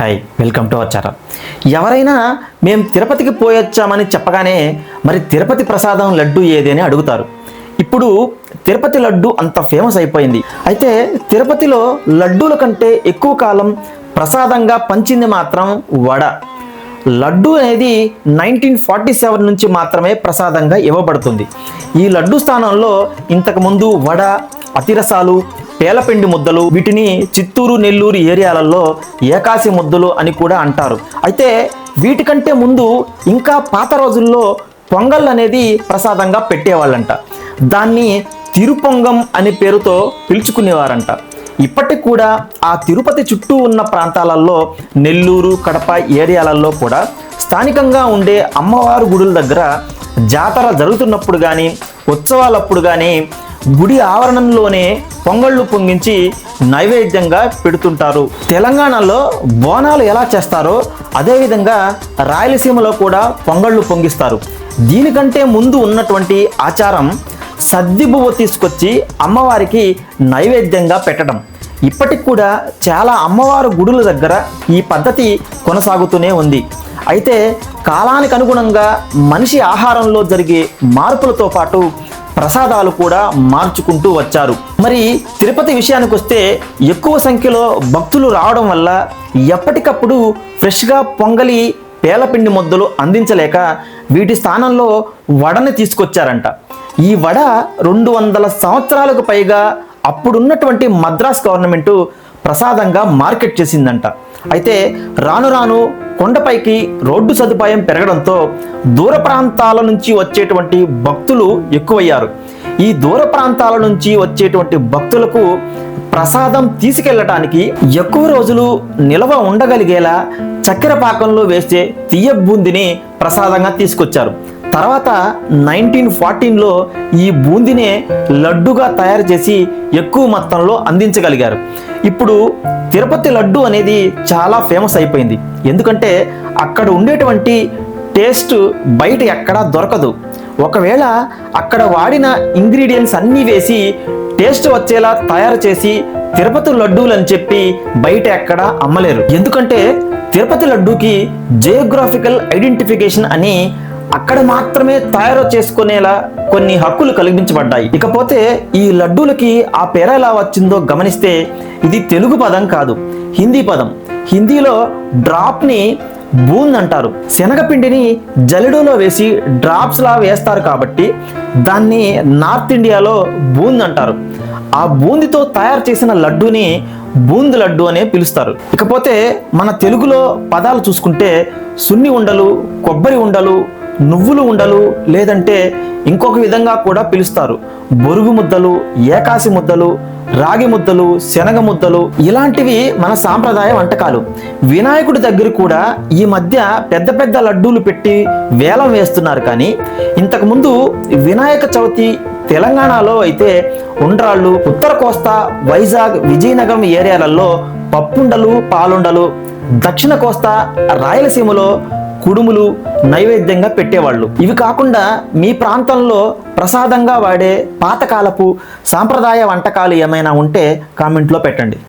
Hi welcome to our channel. ఎవరైనా మేము తిరుపతికి పోయొచ్చామని చెప్పగానే మరి తిరుపతి ప్రసాదం లడ్డు ఏది అని అడుగుతారు. ఇప్పుడు తిరుపతి లడ్డు అంత ఫేమస్ అయిపోయింది. అయితే తిరుపతిలో లడ్డూల కంటే ఎక్కువ కాలం ప్రసాదంగా పంచింది మాత్రం వడ. లడ్డు అనేది నైన్టీన్ ఫార్టీ సెవెన్ నుంచి మాత్రమే ప్రసాదంగా ఇవ్వబడుతుంది. ఈ లడ్డు స్థానంలో ఇంతకుముందు వడ అతిరసాలు పేలపిండి ముద్దలు వీటిని చిత్తూరు నెల్లూరు ఏరియాలలో ఏకాశి ముద్దలు అని కూడా అంటారు. అయితే వీటికంటే ముందు ఇంకా పాత రోజుల్లో పొంగల్ అనేది ప్రసాదంగా పెట్టేవాళ్ళంట. దాన్ని తిరుపొంగం అనే పేరుతో పిలుచుకునేవారంట. ఇప్పటికి కూడా ఆ తిరుపతి చుట్టూ ఉన్న ప్రాంతాలలో నెల్లూరు కడప ఏరియాలలో కూడా స్థానికంగా ఉండే అమ్మవారు గుడుల దగ్గర జాతర జరుగుతున్నప్పుడు కానీ ఉత్సవాలప్పుడు కానీ గుడి ఆవరణంలోనే పొంగళ్ళు పొంగించి నైవేద్యంగా పెడుతుంటారు. తెలంగాణలో బోనాలు ఎలా చేస్తారో అదేవిధంగా రాయలసీమలో కూడా పొంగళ్ళు పొంగిస్తారు. దీనికంటే ముందు ఉన్నటువంటి ఆచారం సద్ది బువ్వ తీసుకొచ్చి అమ్మవారికి నైవేద్యంగా పెట్టడం. ఇప్పటికి కూడా చాలా అమ్మవారు గుడుల దగ్గర ఈ పద్ధతి కొనసాగుతూనే ఉంది. అయితే కాలానికి అనుగుణంగా మనిషి ఆహారంలో జరిగే మార్పులతో పాటు ప్రసాదాలు కూడా మార్చుకుంటూ వచ్చారు. మరి తిరుపతి విషయానికి వస్తే ఎక్కువ సంఖ్యలో భక్తులు రావడం వల్ల ఎప్పటికప్పుడు ఫ్రెష్గా పొంగలి పేలపిండి ముద్దలు అందించలేక వీటి స్థానంలో వడని తీసుకొచ్చారంట. ఈ వడ రెండు వందల సంవత్సరాలకు పైగా అప్పుడున్నటువంటి మద్రాస్ గవర్నమెంటు ప్రసాదంగా మార్కెట్ చేసిందంట. అయితే రాను రాను కొండపైకి రోడ్డు సదుపాయం పెరగడంతో దూర ప్రాంతాల నుంచి వచ్చేటువంటి భక్తులు ఎక్కువయ్యారు. ఈ దూర ప్రాంతాల నుంచి వచ్చేటువంటి భక్తులకు ప్రసాదం తీసుకెళ్ళటానికి ఎక్కువ రోజులు నిల్వ ఉండగలిగేలా చక్కెర పాకంలో వేస్తే తీయ బూందిని ప్రసాదంగా తీసుకొచ్చారు. తర్వాత నైన్టీన్ ఫార్టీన్లో ఈ బూందినే లడ్డుగా తయారు చేసి ఎక్కువ మొత్తంలో అందించగలిగారు. ఇప్పుడు తిరుపతి లడ్డు అనేది చాలా ఫేమస్ అయిపోయింది. ఎందుకంటే అక్కడ ఉండేటువంటి టేస్ట్ బయట ఎక్కడా దొరకదు. ఒకవేళ అక్కడ వాడిన ఇంగ్రీడియంట్స్ అన్నీ వేసి టేస్ట్ వచ్చేలా తయారు చేసి తిరుపతి లడ్డూలు అని చెప్పి బయట ఎక్కడ అమ్మలేరు. ఎందుకంటే తిరుపతి లడ్డూకి జియోగ్రాఫికల్ ఐడెంటిఫికేషన్ అని అక్కడ మాత్రమే తయారు చేసుకునేలా కొన్ని హక్కులు కల్పించబడ్డాయి ఇకపోతే ఈ లడ్డూలకి ఆ పేర ఎలా వచ్చిందో గమనిస్తే ఇది తెలుగు పదం కాదు హిందీ పదం. హిందీలో డ్రాప్ని బూంద్ అంటారు. శనగపిండిని జలిడోలో వేసి డ్రాప్స్ లా వేస్తారు కాబట్టి దాన్ని నార్త్ ఇండియాలో బూంద్ అంటారు. ఆ బూందితో తయారు చేసిన లడ్డూని బూంద్ లడ్డు అనే పిలుస్తారు. ఇకపోతే మన తెలుగులో పదాలు చూసుకుంటే సున్ని ఉండలు కొబ్బరి ఉండలు నువ్వులు ఉండలు లేదంటే ఇంకొక విధంగా కూడా పిలుస్తారు. బొరుగు ముద్దలు ఏకాశి ముద్దలు రాగి ముద్దలు శనగ ముద్దలు ఇలాంటివి మన సాంప్రదాయ వంటకాలు. వినాయకుడి దగ్గర కూడా ఈ మధ్య పెద్ద పెద్ద లడ్డూలు పెట్టి వేలం వేస్తున్నారు కానీ ఇంతకుముందు వినాయక చవితి తెలంగాణలో అయితే ఉండ్రాళ్ళు ఉత్తర కోస్తా వైజాగ్ విజయనగరం ఏరియాలలో పప్పుండలు పాలుండలు దక్షిణ కోస్తా రాయలసీమలో కుడుములు నైవేద్యంగా పెట్టేవాళ్ళు. ఇవి కాకుండా మీ ప్రాంతంలో ప్రసాదంగా వాడే పాతకాలపు సాంప్రదాయ వంటకాలు ఏమైనా ఉంటే కామెంట్లో పెట్టండి.